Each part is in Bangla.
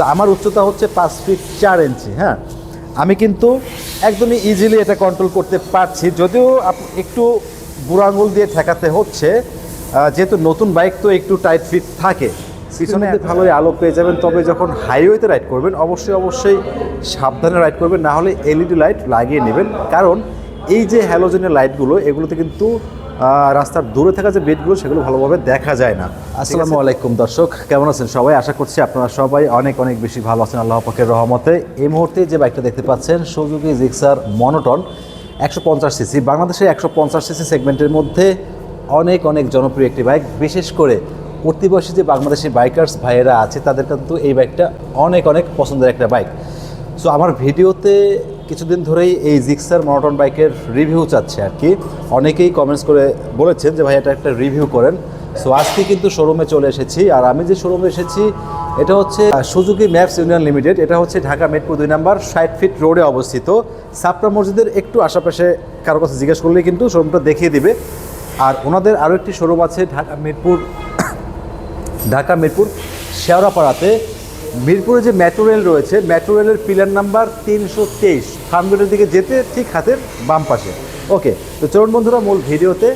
তো আমার উচ্চতা হচ্ছে পাঁচ ফিট চার ইঞ্চি হ্যাঁ? আমি কিন্তু একদমই ইজিলি এটা কন্ট্রোল করতে পারছি। যদিও একটু বুড়ো আঙুল দিয়ে ঠেকাতে হচ্ছে যেহেতু নতুন বাইক তো একটু টাইট ফিট থাকে। পিছনে ভালোই আলো পেয়ে যাবেন তবে যখন হাইওয়েতে রাইড করবেন অবশ্যই অবশ্যই সাবধানে রাইড করবেন না হলে এলইডি লাইট লাগিয়ে নেবেন। কারণ এই যে হ্যালোজেনের লাইটগুলো এগুলোতে কিন্তু রাস্তার দূরে থাকা যে বেডগুলো, সেগুলো ভালোভাবে দেখা যায় না। আসসালামু আলাইকুম, দর্শক। কেমন আছেন? সবাই আশা করছি আপনারা সবাই অনেক অনেক বেশি ভালো আছেন, আল্লাহ পাকের রহমতে। এই মুহূর্তে যে বাইকটা দেখতে পাচ্ছেন, সুজুকি জিক্সার মনোটন, একশো পঞ্চাশ সিসি। বাংলাদেশের একশো পঞ্চাশ সিসি সেগমেন্টের মধ্যে অনেক অনেক জনপ্রিয় একটি বাইক। বিশেষ করে প্রতিবর্ষী যে বাংলাদেশি বাইকার্স ভাইয়েরা আছে, তাদের কিন্তু এই বাইকটা অনেক অনেক পছন্দের একটা বাইক। সো আমার ভিডিওতে কিছুদিন ধরেই এই জিক্সার মনোটন বাইকের রিভিউ চাচ্ছে আর কি। অনেকেই কমেন্টস করে বলেছেন যে, ভাই, এটা একটা রিভিউ করেন। সো আজকে কিন্তু শোরুমে চলে এসেছি। আর আমি যে শোরুমে এসেছি, এটা হচ্ছে সুজুকি ম্যাপস ইউনিয়ন লিমিটেড এটা হচ্ছে ঢাকা মেট্রো দুই নাম্বার, ষাট ফিট রোডে অবস্থিত। সাপটা মসজিদের একটু আশেপাশে কারও কাছে জিজ্ঞেস করলেই কিন্তু শোরুমটা দেখিয়ে দিবে। আর ওনাদের আরও একটি শোরুম আছে ঢাকা মিরপুর ঢাকা মিরপুর শেওড়াপাড়াতে। মিরপুরে যে মেট্রো রেল রয়েছে মেট্রো রেলের পিলার নাম্বার তিনশো তেইশ ফার্মগেটের দিকে যেতে ঠিক হাতের বাম পাশে। ওকে তো চলুন বন্ধুরা, মূল ভিডিওতে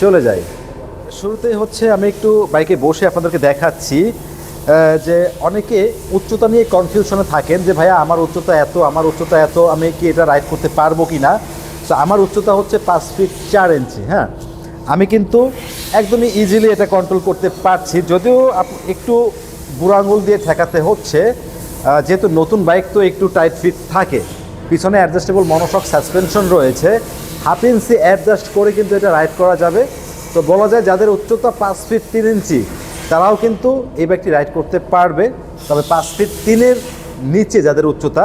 চলে যাই। শুরুতে হচ্ছে, আমি একটু বাইকে বসে আপনাদেরকে দেখাচ্ছি যে অনেকে উচ্চতা নিয়ে কনফিউশনে থাকেন যে, ভাইয়া, আমার উচ্চতা এত, আমার উচ্চতা এত, আমি কি এটা রাইড করতে পারব কি না? তো আমার উচ্চতা হচ্ছে পাঁচ ফিট চার ইঞ্চি হ্যাঁ? আমি কিন্তু একদমই ইজিলি এটা কন্ট্রোল করতে পারছি, যদিও একটু বুড়ো আঙুল দিয়ে ঠেকাতে হচ্ছে যেহেতু নতুন বাইক তো একটু টাইট ফিট থাকে। পিছনে অ্যাডজাস্টেবল মনোশক সাসপেনশন রয়েছে। হাফ ইঞ্চি অ্যাডজাস্ট করে কিন্তু এটা রাইড করা যাবে। তো বলা যায় যাদের উচ্চতা পাঁচ ফিট তিন ইঞ্চি, তারাও কিন্তু এই বাইকটি রাইড করতে পারবে। তবে পাঁচ ফিট তিনের নিচে যাদের উচ্চতা,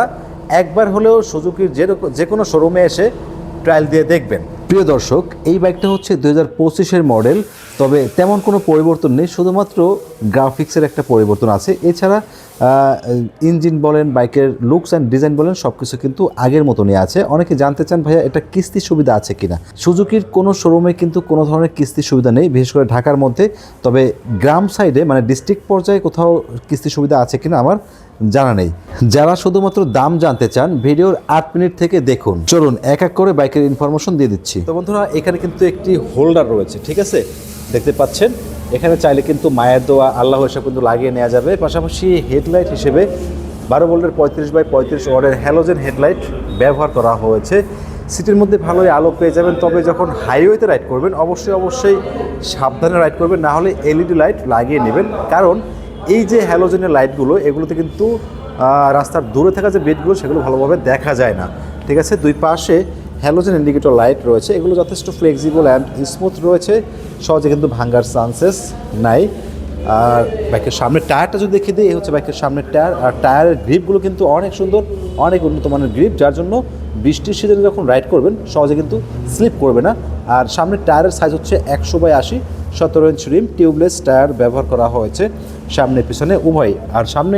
একবার হলেও সুজুকির যে যে কোনো শোরুমে এসে ট্রায়াল দিয়ে দেখবেন। প্রিয় দর্শক, এই বাইকটা হচ্ছে দু হাজার পঁচিশের মডেল, তবে তেমন কোনো পরিবর্তন নেই, শুধুমাত্র গ্রাফিক্সের একটা পরিবর্তন আছে। এছাড়া ইঞ্জিন বলেন, বাইকের লুকস অ্যান্ড ডিজাইন বলেন সব কিছু কিন্তু আগের মতনই আছে। অনেকে জানতে চান, ভাইয়া, এটা কিস্তি সুবিধা আছে কিনা? সুজুকির কোনো শোরুমে কিন্তু কোনো ধরনের কিস্তি সুবিধা নেই, বিশেষ করে ঢাকার মধ্যে। তবে গ্রাম সাইডে মানে ডিস্ট্রিক্ট পর্যায়ে কোথাও কিস্তি সুবিধা আছে কিনা আমার জানা নেই। যারা শুধুমাত্র দাম জানতে চান, ভিডিওর আট মিনিট থেকে দেখুন। চলুন এক এক করে বাইকের ইনফরমেশন দিয়ে দিচ্ছি। তো বন্ধুরা, এখানে কিন্তু একটি হোল্ডার রয়েছে, ঠিক আছে? দেখতে পাচ্ছেন? এখানে চাইলে কিন্তু মায়ের দোয়া, আল্লাহ এসব কিন্তু লাগিয়ে নেওয়া যাবে। পাশাপাশি হেডলাইট হিসেবে বারো ভোল্টের পঁয়ত্রিশ বাই পঁয়ত্রিশ ওয়ার্ডের হ্যালোজেন হেডলাইট ব্যবহার করা হয়েছে। সিটির মধ্যে ভালোই আলো পেয়ে যাবেন, তবে যখন হাইওয়েতে রাইড করবেন, অবশ্যই অবশ্যই সাবধানে রাইড করবেন, না হলে এলইডি লাইট লাগিয়ে নেবেন। কারণ এই যে হ্যালোজেনের লাইটগুলো এগুলোতে কিন্তু রাস্তার দূরে থাকা যে বেডগুলো, সেগুলো ভালোভাবে দেখা যায় না। ঠিক আছে? দুই পাশে হ্যালোজেন ইন্ডিকেটর লাইট রয়েছে। এগুলো যথেষ্ট ফ্লেক্সিবল অ্যান্ড স্মুথ রয়েছে। সহজে কিন্তু ভাঙ্গার চান্সেস নাই। আর বাইকের সামনের টায়ারটা যদি দেখিয়ে দিই, এই হচ্ছে বাইকের সামনের টায়ার আর টায়ারের গ্রিপগুলো কিন্তু অনেক সুন্দর, অনেক উন্নত মানের গ্রিপ যার জন্য বৃষ্টির সিজনে যখন রাইড করবেন, সহজে কিন্তু স্লিপ করবে না। আর সামনের টায়ারের সাইজ হচ্ছে একশো বাই আশি। সতেরো ইঞ্চ রিম টিউবলেস টায়ার ব্যবহার করা হয়েছে সামনে পিছনে উভয়। আর সামনে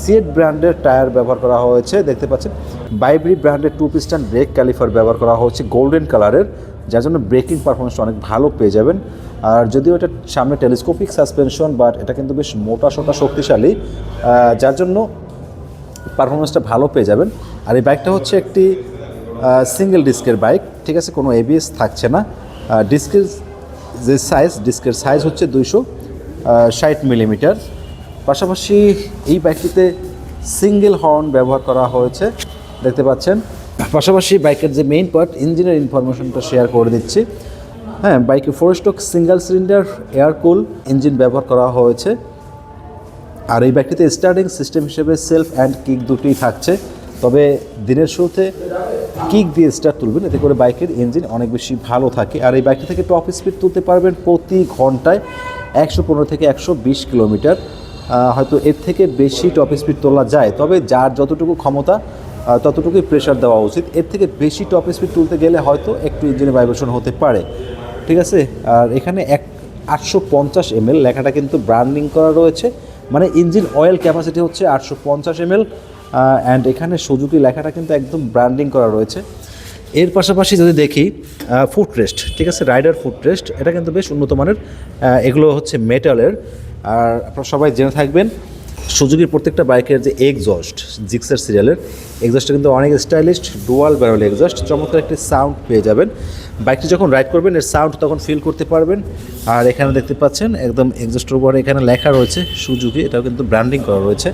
সিয়েট ব্র্যান্ডের টায়ার ব্যবহার করা হয়েছে। দেখতে পাচ্ছেন বাইব্রি ব্র্যান্ডের টু পিস্টান ব্রেক ক্যালিফার ব্যবহার করা হয়েছে গোল্ডেন কালারের যার জন্য ব্রেকিং পারফরমেন্সটা অনেক ভালো পেয়ে যাবেন। আর যদিও এটা সামনে টেলিস্কোপিক সাসপেনশন বাট এটা কিন্তু বেশ মোটা সোটা শক্তিশালী যার জন্য পারফরমেন্সটা ভালো পেয়ে যাবেন। আর এই বাইকটা হচ্ছে একটি সিঙ্গেল ডিস্কের বাইক ঠিক আছে? কোনো এবিএস থাকছে না। ডিস্কের যে সাইজ ডিস্কের সাইজ হচ্ছে দুইশো ষাট মিলিমিটার পাশাপাশি এই বাইকটিতে সিঙ্গেল হর্ন ব্যবহার করা হয়েছে, দেখতে পাচ্ছেন। পাশাপাশি বাইকের যে মেইন পার্ট ইঞ্জিনের ইনফরমেশনটা শেয়ার করে দিচ্ছি। হ্যাঁ বাইকে four stroke single cylinder air cool engine ব্যবহার করা হয়েছে। আর এই বাইকটিতে স্টার্টিং সিস্টেম হিসেবে সেলফ অ্যান্ড কিক দুটোই থাকছে। তবে দিনের শুরুতে কিক দিয়ে স্টার্ট তুলবেন, এতে করে বাইকের ইঞ্জিন অনেক বেশি ভালো থাকে। আর এই বাইকটি থেকে টপ স্পিড তুলতে পারবেন প্রতি ঘন্টায় একশো পনেরো থেকে একশো বিশ কিলোমিটার। হয়তো এর থেকে বেশি টপ স্পিড তোলা যায়, তবে যার যতটুকু ক্ষমতা ততটুকুই প্রেশার দেওয়া উচিত। এর থেকে বেশি টপ স্পিড তুলতে গেলে হয়তো একটু ইঞ্জিনে ভাইব্রেশন হতে পারে। ঠিক আছে? আর এখানে এক, আটশো পঞ্চাশ এমএল, লেখাটা কিন্তু ব্র্যান্ডিং করা রয়েছে। মানে ইঞ্জিন অয়েল ক্যাপাসিটি হচ্ছে আটশো পঞ্চাশ এমএল। অ্যান্ড এখানে সুজুকি লেখাটা কিন্তু একদম ব্র্যান্ডিং করা রয়েছে। এর পাশাপাশি যদি দেখি ফুট রেস্ট ঠিক আছে? রাইডার ফুট রেস্ট এটা কিন্তু বেশ উন্নত মানের এগুলো হচ্ছে মেটালের আর আপনারা সবাই জেনে থাকবেন, সুজুকির প্রত্যেকটা বাইকের যে এক্সস্ট জিক্সার সিরিয়ালের এক্সস্টটা কিন্তু অনেক স্টাইলিশ ডুয়াল ব্যারল এক্সস্ট চমৎকার একটি সাউন্ড পেয়ে যাবেন। বাইকটি যখন রাইড করবেন, এর সাউন্ড তখন ফিল করতে পারবেন। আর এখানে দেখতে পাচ্ছেন, একদম এক্সস্টের উপরে এখানে লেখা রয়েছে সুজুকি, এটাও কিন্তু ব্র্যান্ডিং করা রয়েছে।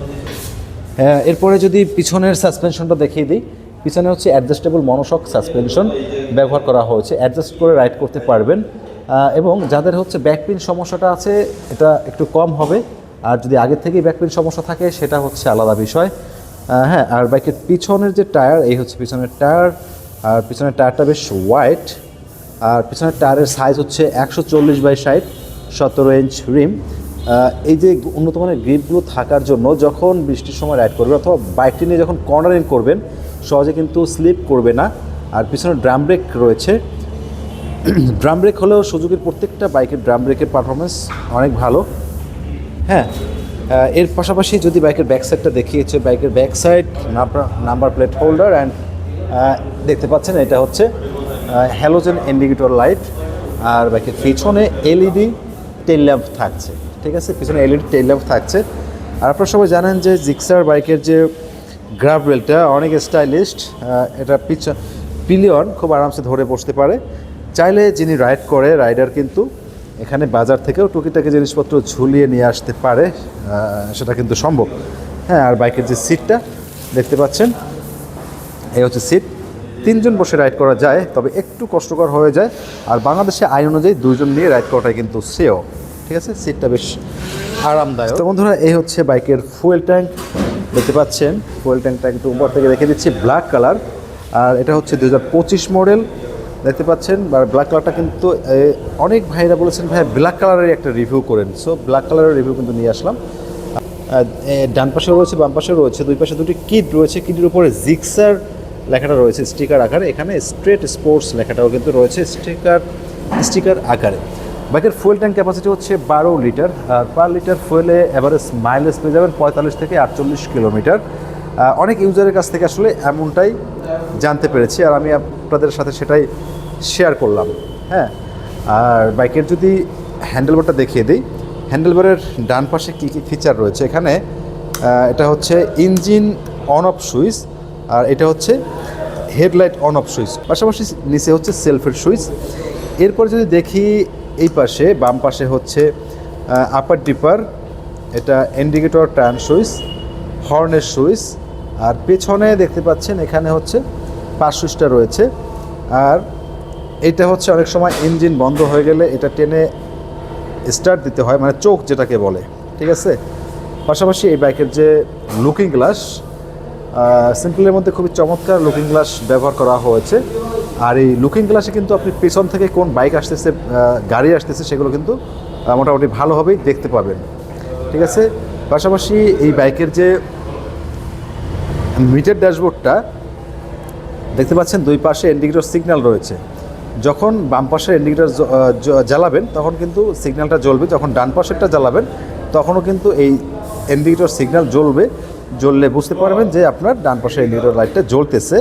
এরপরে যদি পিছনের সাসপেনশনটা দেখিয়ে দিই, পিছনে হচ্ছে অ্যাডজাস্টেবল মনোশক সাসপেনশন ব্যবহার করা হয়েছে। অ্যাডজাস্ট করে রাইড করতে পারবেন। এবং যাদের হচ্ছে ব্যাকপিন সমস্যাটা আছে, এটা একটু কম হবে। আর যদি আগের থেকেই ব্যাকপিন সমস্যা থাকে, সেটা হচ্ছে আলাদা বিষয়। হ্যাঁ আর বাইকের পিছনের যে টায়ার এই হচ্ছে পিছনের টায়ার আর পিছনের টায়ারটা বেশ হোয়াইট আর পিছনের টায়ারের সাইজ হচ্ছে একশো চল্লিশ বাই ষাট, সতেরো ইঞ্চ রিম এই যে উন্নত মানের গ্রিপগুলো থাকার জন্য যখন বৃষ্টির সময় রাইড করবেন অথবা বাইকটি নিয়ে যখন কর্নারিং করবেন, সহজে কিন্তু স্লিপ করবে না। আর পিছনে ড্রাম ব্রেক রয়েছে। ড্রাম ব্রেক হলেও সুযোগের প্রত্যেকটা বাইকের ড্রাম ব্রেকের পারফরমেন্স অনেক ভালো। হ্যাঁ এর পাশাপাশি যদি বাইকের ব্যাক সাইডটা দেখিয়েছে বাইকের back side number plate holder and দেখতে পাচ্ছেন এটা হচ্ছে হ্যালোজেন ইন্ডিকেটর লাইট আর বাইকের পিছনে এলইডি টেল ল্যাম্প থাকছে। ঠিক আছে? পিছনে এলইডি টেল ল্যাম্প থাকছে। আর আপনারা সবাই জানেন যে জিক্সার বাইকের যে গ্রাফ রেলটা অনেক স্টাইলিস্ট এটা পিছ পিলিয়ন খুব আরামসে ধরে বসতে পারে। চাইলে যিনি রাইড করে রাইডার কিন্তু এখানে বাজার থেকেও টুকিটাকি জিনিসপত্র ঝুলিয়ে নিয়ে আসতে পারে সেটা কিন্তু সম্ভব। হ্যাঁ আর বাইকের যে সিটটা দেখতে পাচ্ছেন? এই হচ্ছে সিট তিনজন বসে রাইড করা যায়, তবে একটু কষ্টকর হয়ে যায়। আর বাংলাদেশে আইন অনুযায়ী দুইজন নিয়ে রাইড করাটাই কিন্তু সেও ঠিক আছে? সিটটা বেশ আরামদায়ক। তো বন্ধুরা, এই হচ্ছে বাইকের ফুয়েল ট্যাঙ্ক দেখতে পাচ্ছেন ফুয়েল ট্যাঙ্কটা একটু উপর থেকে রেখে দিচ্ছি ব্ল্যাক কালার আর এটা হচ্ছে দু পঁচিশ মডেল দেখতে পাচ্ছেন, আর ব্ল্যাক কালারটা কিন্তু অনেক ভাইরা বলেছেন, ভাই ব্ল্যাক কালারের একটা রিভিউ করেন। সো ব্ল্যাক কালারের রিভিউ কিন্তু নিয়ে আসলাম। ডান পাশে রয়েছে, বাম পাশেও রয়েছে, দুই পাশে দুটি কিট রয়েছে। কিটের উপরে জিক্সার লেখাটা রয়েছে স্টিকার আকারে। এখানে স্ট্রেট স্পোর্টস লেখাটাও কিন্তু রয়েছে স্টিকার স্টিকার আকারে। বাইকের ফুয়েল ট্যাঙ্ক ক্যাপাসিটি হচ্ছে বারো লিটার, আর পার লিটার ফুয়েলে অ্যাভারেজ মাইলেজ পেয়ে যাবেন পঁয়তাল্লিশ থেকে আটচল্লিশ কিলোমিটার অনেক ইউজারের কাছ থেকে আসলে এমনটাই জানতে পেরেছি, আর আমি আপনাদের সাথে সেটাই শেয়ার করলাম। হ্যাঁ আর বাইকের যদি হ্যান্ডেলবারটা দেখিয়ে দিই হ্যান্ডেলবারের ডান পাশে কী কী ফিচার রয়েছে? এখানে এটা হচ্ছে ইঞ্জিন অন অফ সুইচ আর এটা হচ্ছে হেডলাইট অন অফ সুইচ পাশাপাশি নিচে হচ্ছে সেলফের সুইচ এরপর যদি দেখি এই পাশে, বাম পাশে হচ্ছে আপার ডিপার এটা ইন্ডিকেটর টার্ন সুইচ হর্নের সুইচ আর পেছনে দেখতে পাচ্ছেন এখানে হচ্ছে পাঁচ সুইচটা রয়েছে। আর এটা হচ্ছে অনেক সময় ইঞ্জিন বন্ধ হয়ে গেলে এটা টেনে স্টার্ট দিতে হয় মানে চোখ যেটাকে বলে, ঠিক আছে? পাশাপাশি এই বাইকের যে লুকিং গ্লাস সিম্পলের মধ্যে খুবই চমৎকার লুকিং গ্লাস ব্যবহার করা হয়েছে। আর এই লুকিং গ্লাসে কিন্তু আপনি পেছন থেকে কোন বাইক আসতেছে গাড়ি আসতেছে, সেগুলো কিন্তু মোটামুটি ভালোভাবেই দেখতে পাবেন। ঠিক আছে? পাশাপাশি এই বাইকের যে মিটার ড্যাশবোর্ডটা দেখতে পাচ্ছেন দুই পাশে ইন্ডিকেটর সিগন্যাল রয়েছে। যখন বাম পাশে ইন্ডিকেটর জ্বালাবেন, তখন কিন্তু সিগন্যালটা জ্বলবে। যখন ডান পাশেরটা জ্বালাবেন, তখনও কিন্তু এই ইন্ডিকেটর সিগন্যাল জ্বলবে। জ্বললে বুঝতে পারবেন যে আপনার ডান পাশে ইন্ডিকেটর লাইটটা জ্বলতেছে।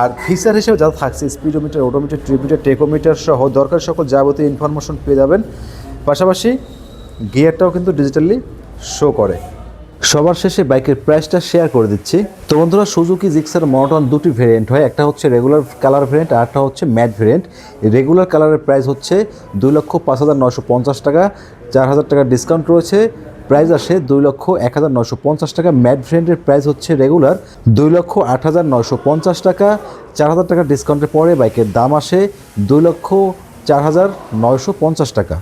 আর ফিচার হিসেবে যা থাকছে স্পিডোমিটার ওডোমিটার ট্রিপিটার টেকোমিটার সহ দরকার সকল যাবতীয় ইনফরমেশন পেয়ে যাবেন। পাশাপাশি গিয়ারটাও কিন্তু ডিজিটালি শো করে। সবার শেষে বাইকের প্রাইসটা শেয়ার করে দিচ্ছি। তো বন্ধুরা সুজুকি জিক্সার মনোটন দুটি ভেরিয়েন্ট হয়। একটা হচ্ছে রেগুলার কালার ভেরিয়েন্ট আর একটা হচ্ছে ম্যাট ভেরিয়েন্ট রেগুলার কালারের প্রাইস হচ্ছে দুই লক্ষ পাঁচ হাজার নশো পঞ্চাশ টাকা। চার হাজার টাকা ডিসকাউন্ট রয়েছে। প্রাইস আসে দুই লক্ষ এক হাজার নশো পঞ্চাশ টাকা। ম্যাট ফ্রেন্ডের প্রাইস হচ্ছে রেগুলার দুই লক্ষ আট হাজার নশো পঞ্চাশ টাকা। চার হাজার টাকা ডিসকাউন্টের পরে বাইকের দাম আসে দুই লক্ষ চার হাজার নয়শো পঞ্চাশ টাকা।